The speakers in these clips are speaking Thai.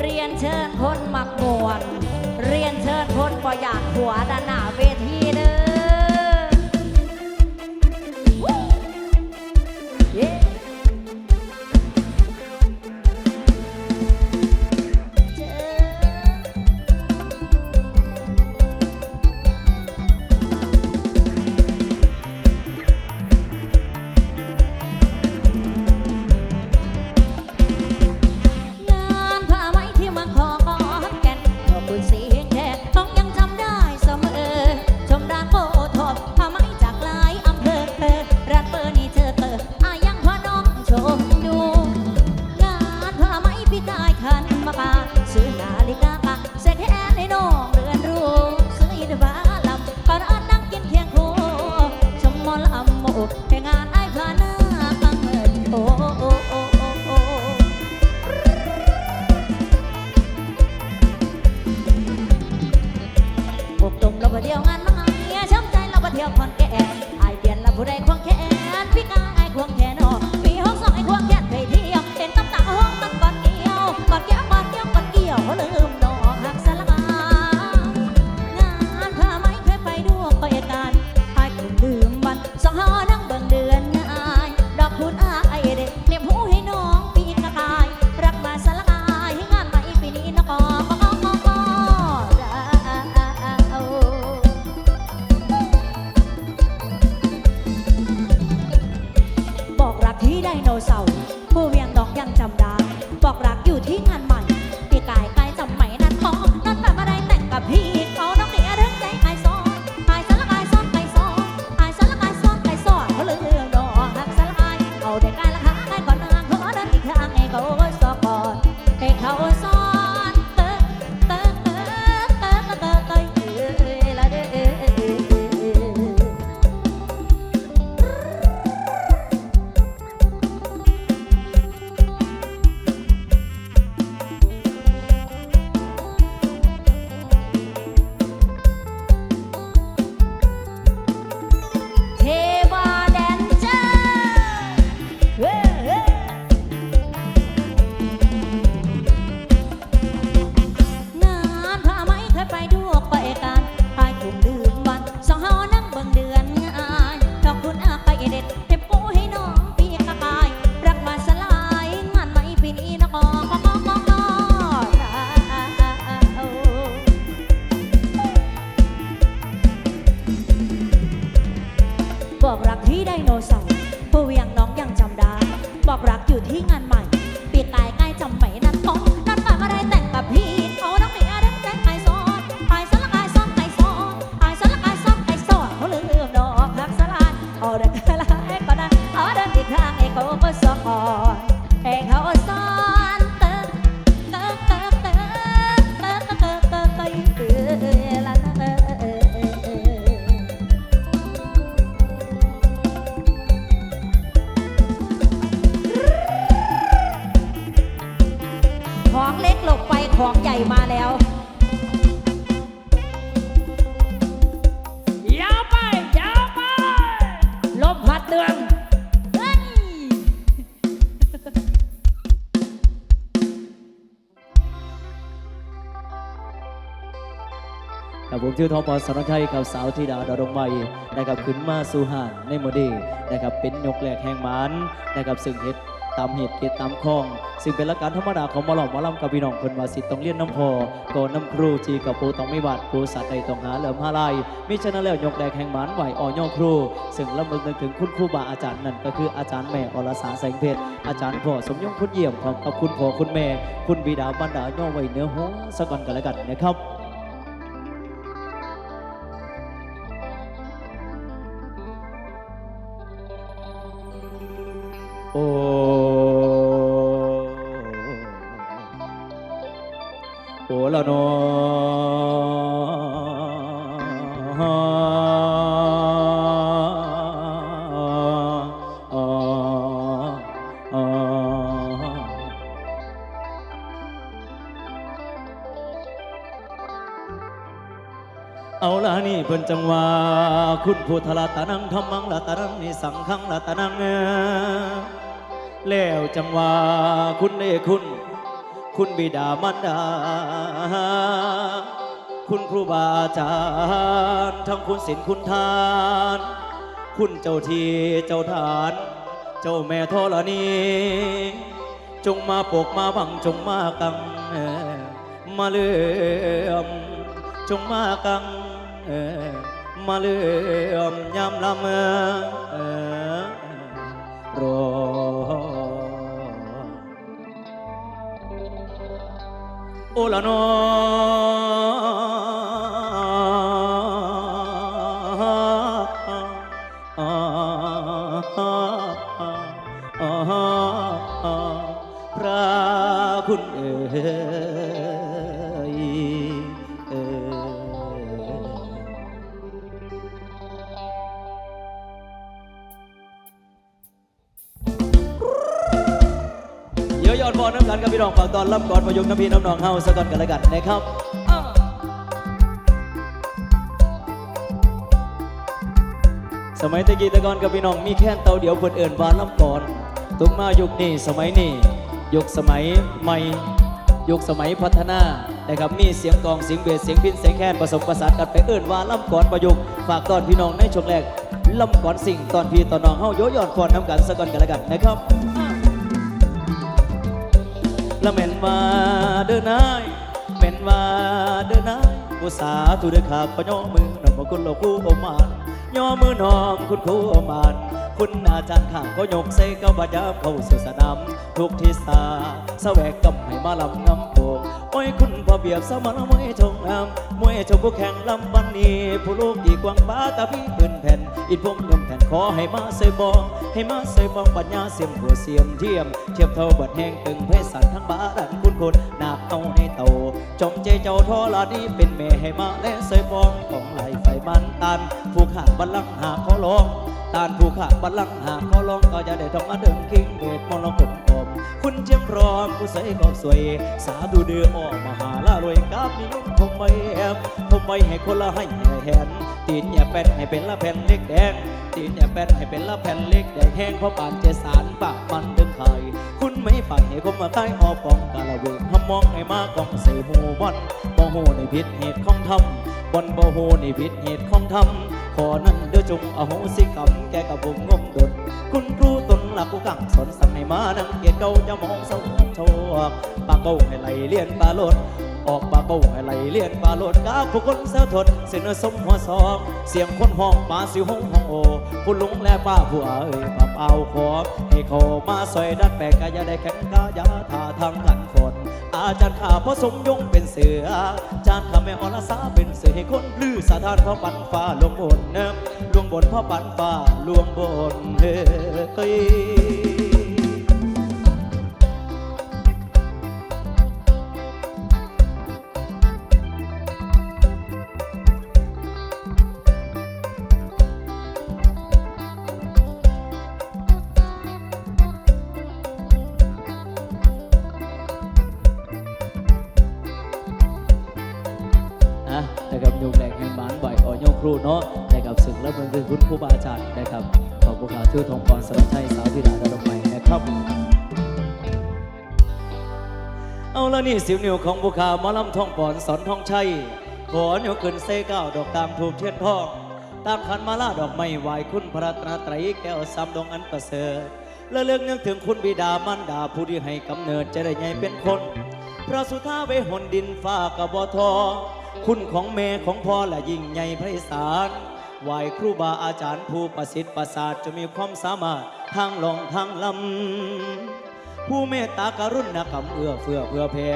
เรียนเชิญคนมักบวน เรียนเชิญคนปอยากหัวดานหน้าเวที กับผมชื่อทองปอสนชัยกับสาวธิดาดอดงใหม่นะครับขึ้นมาสู่ห่านในโมเดลนะครับเป็นยกแหลกแห่งมันนะครับซึ่งเห็ดตามเห็ดเกตตามข้องสิ่งเป็นละการธรรมดาของมหลอมมะลำกับพี่น้องคนวาสิตต้องเลี้ยนน้ำพอก่อนน้ำครูจีกับปูต้องไม่บาดปูสัตว์ใดต้องหาเหลือมหาลายมิฉะนั้นแล้วยกแดกแห่งหมันไหวอ่อย่อครู ซึ่งละมึงนึกถึงคุณครูบาอาจารย์นั่นก็คืออาจารย์แม่อรสาแสงเพชรอาจารย์พ่อสมยงคุณเยี่ยมพร้อมกับคุณพ่อคุณแม่ คุณบิดาบรรดาย่อไว้เนื้อหัวสักก่อนกันล้กันนะครับ โอโอละนอเอาละนี่เพิ่นจังว่า คุณพุทธละตะนังธรรมังละตะนังนิสังขังละตะนัง แล้วจังว่าคุณเอคุณ คุณบิดามันดา คุณครูบาอาจารย์ทั้งคุณศิลคุณทาน คุณเจ้าทีเจ้าทาน เจ้าแม่ธรณีจงมาปกมาบังจงมากัง มาเลื่อมจงมากัง มาเลื่อมยามลำเมอรอ โอละนอพระคุณเอ๋ พี่น้องฝากตอนรับก่อนประยุกต์น้ำพี่น้ำนองเฮาสะก่อนกันล้วกันนะครับสมัยตะกี้ตะกอนกับพี่น้องมีแค่เตาเดียวเพิ่นเอิ่นว่าลำก่อนตุงมายุคนี้สมัยนี้ยุคสมัยใหม่ยุคสมัยพัฒนานะครับมีเสียงกองเสียงเบสเสียงพินเสียงแคนผสมประสานกันไปเอิ่นว่าลำก่อนประยุกต์ฝากตอนพี่น้องในช่วงแรกลำก่อนสิ่งตอนพี่ตอนน้องเฮาโยยอนฟอนน้ำกันสะก่อนกันล้วกันนะครับ ละแม่นว่าเดินนายแม่นว่าเดินนายผู้สาธุเด้อครับขอย่อมือนำมาคุณหลวงคู่อมานย่อมือน้องคุณคู่อมาน คุณอาจารย์ข้าก็ยกเสกเอาบาดาเข้าสู่สนามทุกทิศาแสวกกำให้มาลำงำโปกโอ้ยคุณพอเบียบสมานมวยชงงามมวยชงผู้แข่งลำบันนี้ผู้ลูกดีกว่างบ้าตาพี่ปืนแผ่นอินพงยมแผ่นขอให้มาเสยบองให้มาเสยบองปัญญาเสียมหัวเสียมเทียมเทียบเท่าบัดแห้งตึงเพศสันทั้งบ้าดันคุณคนนาบเอาในเตาจอมเจเจ้าทอลานี้เป็นแม่ให้มาและเสยบองของไหลไฟมันตันผู้ขาบัลลังก์หาเขาลอง ตานผู้ขาบัลลังก์หาเขาลองก็จะได้ทองมาเดิมคิงเวทมองลองกลมกลมคุณเจียมพร้อมผู้ใส่ก็สวย สาดูเดือออกมาหาลารวยกาบนิยมคงไม่แอบคงไม่ให้คนละให้แหนตีนอย่าแป้นให้เป็นละแผ่นเล็กแดงตีนอย่าแป้นให้เป็นละแผ่นเล็กแดงแห้งเพราะปานเจสารปากมันดึงไข่คุณไม่ไปให้คนมาใต้ออกกองกาละเวงทำมองให้มากองใส่หูบอนบ่หูในพิษเหตุของทำบอนบ่หูในพิษเหตุของทำ ขอนั้นเด้อจงอาหสิกรรมแกกับผมงมดดคุณครูตนหลักกูกังสอนสั่งให้มานังเกียร์เก่าจะมองเศร้าโชคปากเก่าให้ไหลเลียนปลาโลด ออกปากเก่าให้ไหลเลียนปลาโลดกาผู้คนเสือทดเสียงสมหัวซอง เสียงคนห้องปาสิห้องห้องโอคุณลุงและป้าผู้เอ๋ยปาเป่าขอให้เขามาซอยดัดแปลกกายาได้แข็งกายาท่าทางกันฝนอาจารย์ข้าพ่อสมยงเป็นเสืออาจารย์ข้าแม่อรสาเป็นเสือให้คนลือสาธานพ่อปันฟ้าลวงบนเนิ่มลวงบนพ่อปันฟ้าลวงบนเฮ้ย เนาะนะครับสึกแล้วมันคือคุณครูบาอาจารย์นะครับขอบคุณข่าวชื่อทองกรสรัชัยสาวธิดาดาดงใหม่นะครับ เอาละนี่สิวนิ้วของบุคาหมอลำทองปอนสอนทองชัยขอโยกขึ้นเซก้าดอกตามถูกเทียนทองตามขันมาลาดอกไม้ไหวคุณพระรัตนตรัยแก้วสามดวงอันประเสริฐและเลือกนึกถึงคุณบิดามารดาผู้ที่ให้กำเนิดจะได้ใหญ่เป็นคน พระสุธาเวหนดินฟ้ากระบอทอ คุณของแม่ของพ่อและยิ่งใหญ่ไพศาลไหวครูบาอาจารย์ผู้ประสิทธิ์ประสาทจะมีความสามารถทางลองทางลำ ผู้เมตตากรุณากรรมเอื้อเฟื้อเพื่อแผ่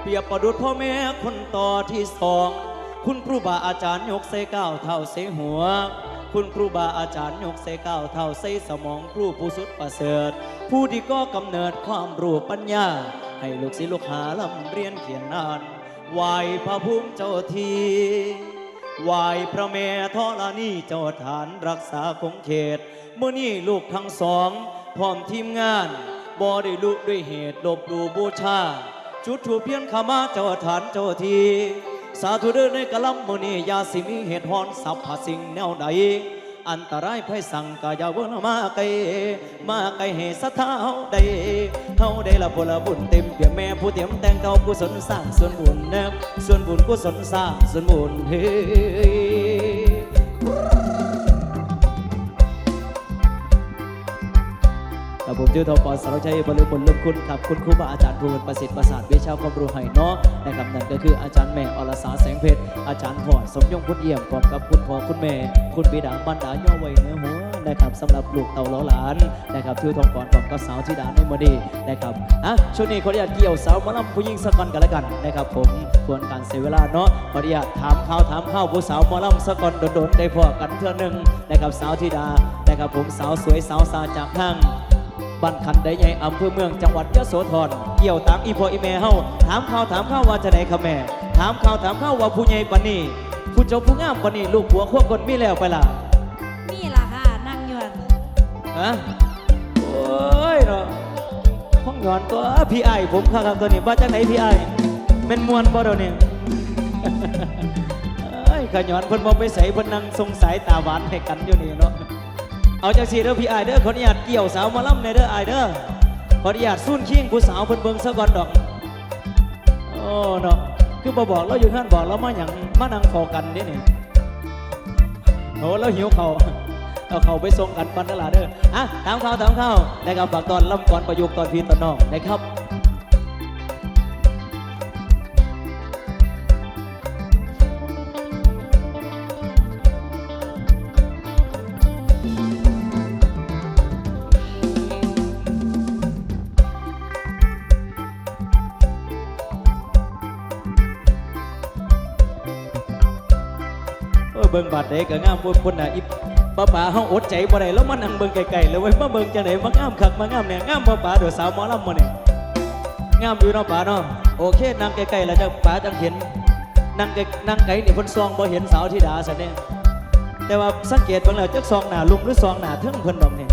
เปียบประดุจพ่อแม่คนต่อที่สอง คุณครูบาอาจารย์ยกเสก้าวเท่าเสหัว คุณครูบาอาจารย์ยกเสก้าวเท่าเสสมองครูผู้สุดประเสริฐ ผู้ที่ก็กำเนิดความรู้ปัญญา ให้ลูกศิษย์ลูกหาลำเรียนเขียนนาน ไหวพระภูมิเจ้าทีไหวพระแม่ธรณีเจ้าฐานรักษาคงเขตเมื่อนี้ลูกทั้งสอง พร้อมทีมงานบ่ได้ลุด้วยเหตุลบหลู่บูชา จุดถูเพียนขามาเจ้าฐานเจ้าที สาธุเด้อในกะลำมือนี้ยาสิมีเหตุฮอนสัพพะสิ่งแนวใด อันตรายภัยสั่งกายาวนมาไกลมาไกลให้สะเท้าใดเฮาได้ละพลบุญเต็มเปี่ยมแม่ผู้เตรียมแต่งเก่ากุศลสร้างส่วนบุญนะส่วนบุญกุศลสร้างส่วนบุญเฮ้ ครับผมชื่อทอปอสารชัยบริบุญลุมคุณครับคุณครูบาอาจารย์ครูประสิทธิ์ประสาทวิชาความรู้ให้เนาะนะครับนั่นก็คืออาจารย์แม่อรสาแสงเพชรอาจารย์พ่อสมยงพุทธเอี่ยมพร้อมกับคุณพ่อคุณแม่ คุณบิดาบรรดาย่อไว้เนื้อหัวนะครับสำหรับลูกเต่าล้อหลานนะครับชื่อทองก่อนพร้อมกับสาวธิดาในมดีนะครับอะช่วงนี้ขออนุญาตเกี่ยวสาวมาลำผู้หญิงสักก่อนกันแล้วกันนะครับผมควรการเสียเวลาเนาะขออนุญาตถามข่าวถามข้าวผู้สาวมอลำสักก่อนโดนๆได้พอกันเทื่อหนึงนะครับสาวธิดานะครับผมสาวสวยสาวสาจากทาง บ้านคันได้ใหญ่อำเภอเมืองจังหวัดยโสธรเกี่ยวตามอีพออีเมเฮาถามข่าวถามข้าวว่าจะไหนคะแม่ ถามข่าวถามข้าวว่าผู้ใหญ่ปานนี้ผู้เจ้าผู้งามปานนี้ลูกผัวขั้วคนมีแล้วไปล่ะมีล่ะค่ะนั่งอยู่นั่นฮะโอ้ยเนาะห้องหยอนตัวพี่ไอ้ายผมข้าครับตัวนี้ว่าจังไหนพี่ไอ้ายเป็นมวนบ่เดี๋ยวนี้เอ้ยขย้อนเพิ่นบ่ไปใส่เพิ่นนั่งสงสายตาหวานให้กันอยู่นี่เนาะ เอาจังสีเด้อพี่อายเด้อขออนุญาตเกี่ยวสาวมาล่ำในเด้ออายเด้อขออนุญาตซุ่นขิงผู้สาวเพิ่นเบิ่งซะก่อนดอกโอ้เนาะคือบ่บอกเราอยู่ท่านบอกเรามาหยังมานั่งเฝ้ากันนี่นี่โหเราหิวเขาเอาเขาไปส่งกันปันตลาเด้ออะถามเขาถามเขาวนะครับฝากตอนลำก่อนประยุกต์ตอนพี่ตอนน้องนะครับ เบิ่งบาดเด็กก็งามพุ่นพุ่นน่ะอีป้าป๋าเฮาอดใจบ่ได้แล้วมานั่งเบิ่งไกลๆเลยเว้ยมาเบิ่งจังได๋มางามคักมางามเนี่ยงามบ่ป๋าเดี๋ยสาวหมอลำมื้อนี้งามอยู่เนาะป๋าเนาะโอเคนั่งไกลๆแล้วจังป๋าจังเห็นนั่งไกลนั่งไกลนี่เพิ่นซองบ่เห็นสาวธิดาซะเนี่ยแต่ว่าสังเกตเบิ่งแล้วจักซองหน้าลุมหรือซองหน้าเทิงเพิ่นดอกนี่